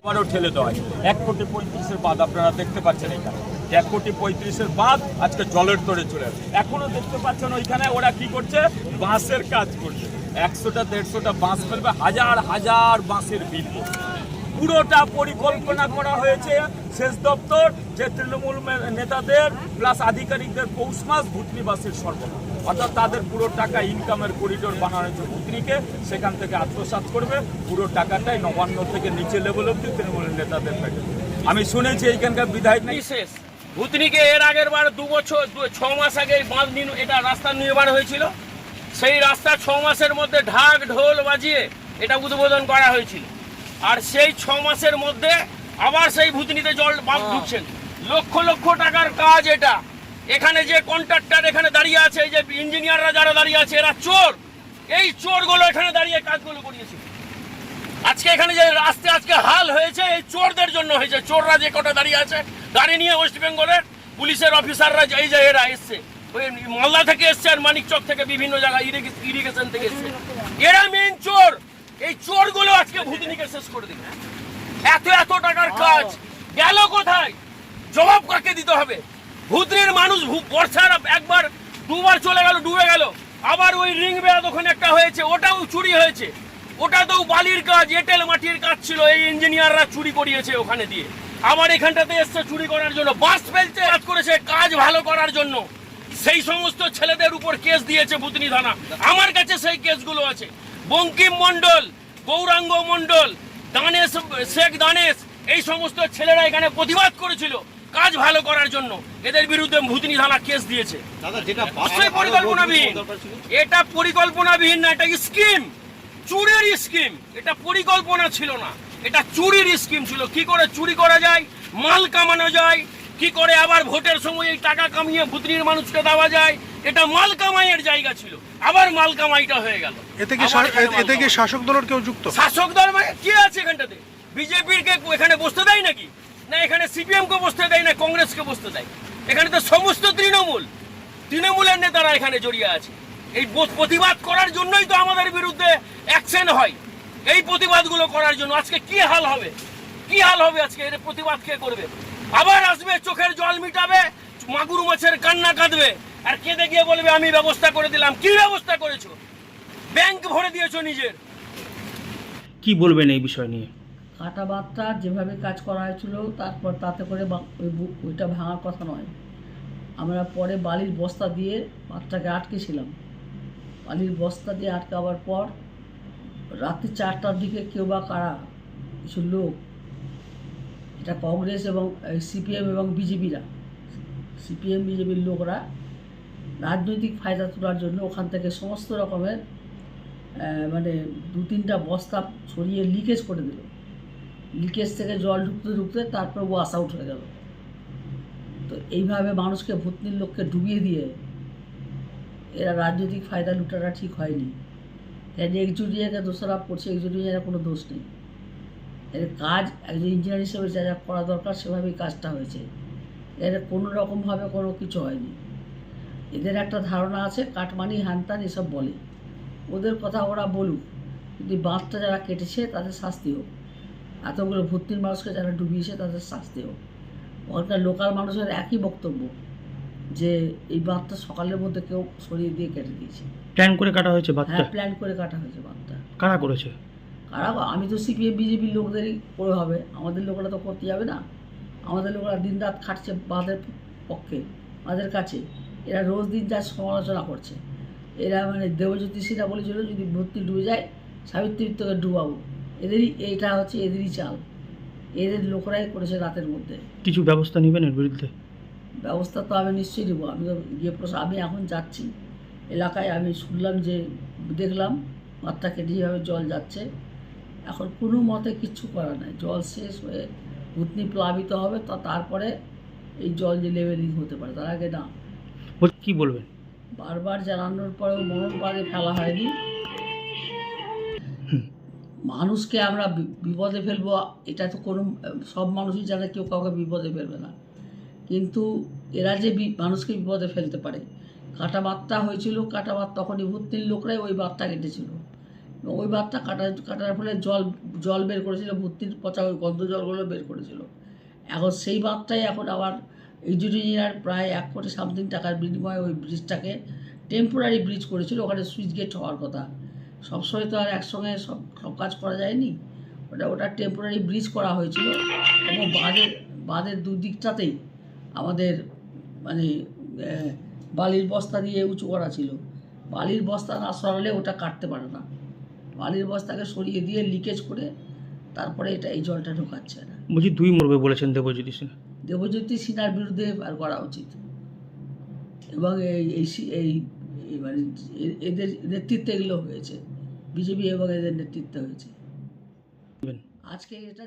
আবারও ঠেলে দেওয়া এক কোটি পঁয়ত্রিশের বাদ আপনারা দেখতে পাচ্ছেন এখানে। এক কোটি পঁয়ত্রিশের বাদ আজকে জলের তরে চলে এখনও দেখতে পাচ্ছেন ওইখানে ওরা কি করছে? বাঁশের কাজ করছে। একশোটা দেড়শোটা বাঁশ ফেলবে, হাজার হাজার বাঁশের বিল করছে। পুরোটা পরিকল্পনা করা হয়েছে শেষ দপ্তর, যে তৃণমূল নেতাদের প্লাস আধিকারিকদের পৌষ মাস ভুতনি বাসের সর্বনা অর্থাৎ তাদের পুরো টাকা ইনকামের করিডোর বানানো হয়েছে ভুতনিকে, সেখান থেকে আত্মসাৎ করবে, পুরো টাকাটাই নবান্ন থেকে নিচে লেভেল অব্দি তৃণমূলের নেতাদের প্যাকেট আমি শুনেছি এইখানকার বিধায়ক শেষ ভুতনিকে এর আগের বার দু বছর ছ মাস আগে বাঁধ এটা রাস্তা নির্মাণ হয়েছিল। সেই রাস্তা ছ মাসের মধ্যে ঢাক, ঢোল বাজিয়ে এটা উদ্বোধন করা হয়েছিল। আর সেই ছ মাসের মধ্যে আবার সেই ভুতনিতে জল বাঁধ ঢুকছেন। লক্ষ লক্ষ টাকার কাজ এটা। এখানে যে কন্ট্রাক্টর এখানে দাঁড়িয়ে আছে এই যে ইঞ্জিনিয়াররা যারা দাঁড়িয়ে আছে এরা চোর। এই চোরগুলো এখানে দাঁড়িয়ে কাজগুলো করিয়েছে। আজকে এখানে যে রাস্তা আজকে হাল হয়েছে এই চোরদের জন্য হয়েছে। চোররা যে কটা দাঁড়িয়ে আছে গাড়ি নিয়ে ওয়েস্ট বেঙ্গলের পুলিশের অফিসাররা এই যে এরা এসছে। ওই মালদা থেকে এসছে আর মানিকচক থেকে বিভিন্ন জায়গায় ইরিগেশন থেকে এসছে এরা মেন চোর এই চোরগুলো আজকে ভূতনিকে শেষ করে দিবে এত এত টাকার কাজ গেল কোথায়? জবাব কাকে দিতে হবে? ভূতনির মানুষ বর্ষার একবার দুবার চলে গেল ডুবে গেল। আবার ওই রিং বেড়া ওখানে একটা হয়েছে ওটাও চুরি হয়েছে। ওটা তো বালির কাজ এঁটেল মাটির কাজ ছিল এই ইঞ্জিনিয়াররা চুরি করিয়েছে ওখানে দিয়ে। আবার এখানটাতে এসছে চুরি করার জন্য। বাস ফেলছে কাজ করেছে কাজ ভালো করার জন্য। সেই সমস্ত ছেলেদের উপর কেস দিয়েছে ভূতনি থানা। আমার কাছে সেই কেসগুলো আছে। বঙ্কিম মণ্ডল গৌরাঙ্গ মণ্ডল দানেশ শেখ দানেশ এই সমস্ত ছেলেরা এখানে প্রতিবাদ করেছিল কাজ ভালো করার জন্য। এদের বিরুদ্ধে ভূতনি থানা কেস দিয়েছে। অবশ্যই পরিকল্পনাবিহীন। এটা পরিকল্পনাবিহীন না এটা স্কিম। চুরির স্কিম। এটা পরিকল্পনা ছিল না। এটা চুরির স্কিম ছিল। কি করে চুরি করা যায়? মাল কামানো যায়? কি করে আবার ভোটের সময় এই টাকা কামিয়ে ভুতনির মানুষকে দেওয়া যায়? এটা মাল কামাইয়ের জায়গা ছিল। আবার মাল কামাইটা হয়ে গেল। এতে কি এখানে এতে কি শাসক দলের কেউ যুক্ত? শাসক দল মানে কে আছে এখানটাতে? বিজেপির কে এখানে বসতে দেয় নাকি? না এখানে সিপিএম কে বসতে দেয় না কংগ্রেসকে বসতে দেয়? এখানে তো সমস্ত তৃণমূল। তৃণমূলের নেতারা এখানে জড়িয়ে আছে। এই প্রতিবাদ করার জন্যই তো আমাদের বিরুদ্ধে অ্যাকশন হয়। এই প্রতিবাদগুলো করার জন্য আজকে কি হাল হবে? কি হাল হবে আজকে? এর প্রতিবাদ কে করবে? আবার আসবে চোখের জল মিটাবে মাগুর মাছের কান্না কাঁদবে। আর কেঁদে গিয়ে বলবে আমি ব্যবস্থা করে দিলাম। কি ব্যবস্থা করেছ? ব্যাংক ভরে দিয়েছ নিজের। কি বলবেন এই বিষয় নিয়ে? কাটা বাঁধটা যেভাবে কাজ করা হয়েছিল তারপর তাতে করে বা- ওই ওইটা ভাঙার কথা নয়। আমরা পরে বালির বস্তা দিয়ে বাঁধটাকে আটকেছিলাম। বালির বস্তা দিয়ে আটকাবার পর রাত্রি চারটার দিকে কেউ বা কারা কিছু লোক এটা কংগ্রেস এবং সিপিএম এবং বিজেপিরা। সিপিএম, বিজেপির লোকরা রাজনৈতিক ফায়দা তোলার জন্য ওখান থেকে সমস্ত রকমের মানে দু তিনটা বস্তা ছড়িয়ে লিকেজ করে দিল। লিকেজ থেকে জল ঢুকতে ঢুকতে তারপর ওয়াশ আউট হয়ে গেল। তো এইভাবে মানুষকে ভূতনির লোককে ডুবিয়ে দিয়ে এরা রাজনৈতিক ফায়দা লুটাটা ঠিক হয়নি। এর একজুটিয়াকে দোষারোপ করছে একজুটিয়ার কোনো দোষ নেই। এর কাজ একজন ইঞ্জিনিয়ার হিসেবে যা যা করা দরকার সেভাবেই কাজটা হয়েছে। এর কোনো রকমভাবে কোনো কিছু হয়নি। এদের একটা ধারণা আছে কাটমানি হ্যানত্যান এসব বলে। ওদের কথা ওরা বলুক কিন্তু বাঁধটা যারা কেটেছে তাদের শাস্তি হোক। এতগুলো ভর্তির মানুষকে যারা ডুবিয়েছে তাদের শাস্তি হোক। ওখানকার লোকাল মানুষের একই বক্তব্য যে এই বাঁধটা সকালের মধ্যে কেউ সরিয়ে দিয়ে কেটে দিয়েছে। প্ল্যান করে কাটা হয়েছে বাচ্চা হ্যাঁ প্ল্যান করে কাটা হয়েছে বাঁধটা। কারা করেছে? কারা আমি তো সিপিএম বিজেপির লোকদেরই করে হবে। আমাদের লোকেরা তো করতে যাবে না। আমাদের লোকেরা দিন রাত খাটছে বাঁধের পক্ষে বাঁধের কাছে। এরা রোজ দিন যা সমালোচনা করছে। এরা মানে দেবজ্যোতি সিনহা বলেছিল যদি ভর্তি ডুবে যায় সাবিত্রীর তোকে ডুবাবো। এদেরই এটা হচ্ছে এদেরই চাল। এদের লোকরাই করেছে রাতের মধ্যে। কিছু ব্যবস্থা নেবেন এর বিরুদ্ধে? ব্যবস্থা তো আমি নিশ্চয়ই নেব। আমি তো গিয়ে প্রশ্ন আমি এখন যাচ্ছি। এলাকায় আমি শুনলাম যে দেখলাম মাত্রা কেটে যেভাবে জল যাচ্ছে। এখন কোনো মতে কিচ্ছু করার নাই। জল শেষ হয়ে ভূতনি প্লাবিত হবে তা তারপরে এই জল যে লেভেলিং হতে পারে তার আগে না। কি বলবেন? বারবার জানানোর পরেও মরণ বাদে ফেলা হয়নি। মানুষকে আমরা বিপদে ফেলব এটা তো কোনো সব মানুষই জানে কেউ কাউকে বিপদে ফেলবে না। কিন্তু এরা যে মানুষকে বিপদে ফেলতে পারে কাটা বার্তা হয়েছিল কাটা বাত তখনই ভূতনির লোকরাই ওই বার্তা কেটেছিল। ওই বার্তা কাটা কাটার ফলে জল জল বের করেছিল ভূতনির পচা ওই গন্ধ জলগুলো বের করেছিল। এখন সেই বাঁধটাই এখন আবার ইঞ্জিনিয়ার প্রায় এক কোটি সামথিং টাকার বিনিময়ে ওই ব্রিজটাকে টেম্পোরারি ব্রিজ করেছিল, ওখানে সুইচ গেট হওয়ার কথা। সবসময় তো আর একসঙ্গে সব সব কাজ করা যায়নি। ওটা ওটা টেম্পোরারি ব্রিজ করা হয়েছিল এবং বাঁধের বাঁধের দুদিকটাতেই আমাদের মানে বালির বস্তা দিয়ে উঁচু করা ছিল। বালির বস্তা না সরালে ওটা কাটতে পারে না। বালির বস্তাকে সরিয়ে দিয়ে লিকেজ করে তারপরে এটা এই জলটা ঢোকাচ্ছে না। বলছি দুই মরবে বলেছেন দেবজ্যোতি সিনহা। দেবজ্যোতি সিনহার বিরুদ্ধে আর করা উচিত। এবং এই এই সি- এই এই মানে এদের নেতৃত্বে এগুলো হয়েছে। বিজেপি এবং এদের নেতৃত্বে হয়েছে। আজকে এটা